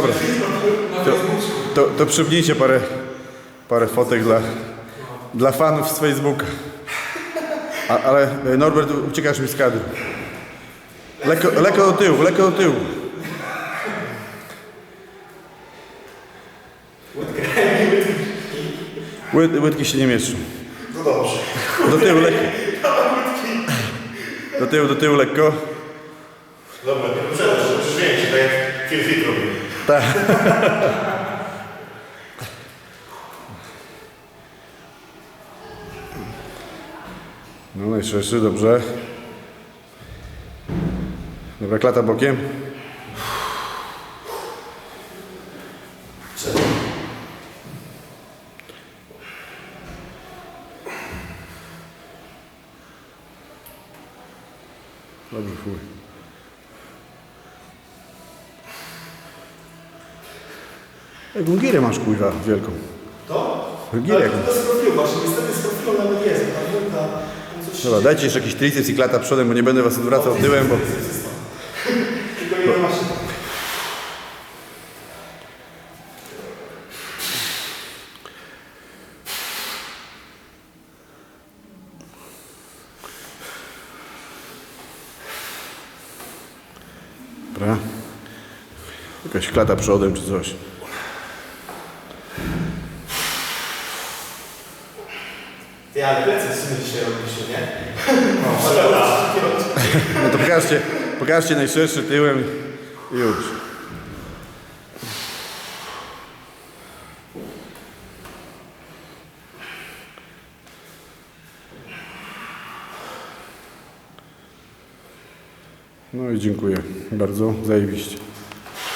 dobra. To, to, to przypnijcie parę, parę fotek dla, dla fanów z Facebooka. A, ale e, Norbert, uciekasz mi z kadru. Lekko, lekko do tyłu, lekko do tyłu. Łyt, łydki się nie mieszczą. No dobrze. Do tyłu lekko. Do tyłu, do tyłu lekko. Dobra, nie muszę, zmienić, tak jak Kielfit robił. Tak. No najszerszy, dobrze. Dobra, klata bokiem. Dobrze, chuj. Jaką girę masz, kuźwa, wielką? To? Girę Ale jaką. to profilu właśnie, niestety profilu nawet jest. Ta wielka, tam coś Dobra, dajcie jeszcze jakiś triceps i klata przodem, bo nie będę was odwracał tyłem, bo... Tylko nie ma się... Dobra. Jakaś klata przodem czy coś. Ty, ale plecy w sumie dzisiaj robiliście, nie? No to pokażcie, pokażcie najszerszy tyłem i już. No i dziękuję bardzo, zajebiście.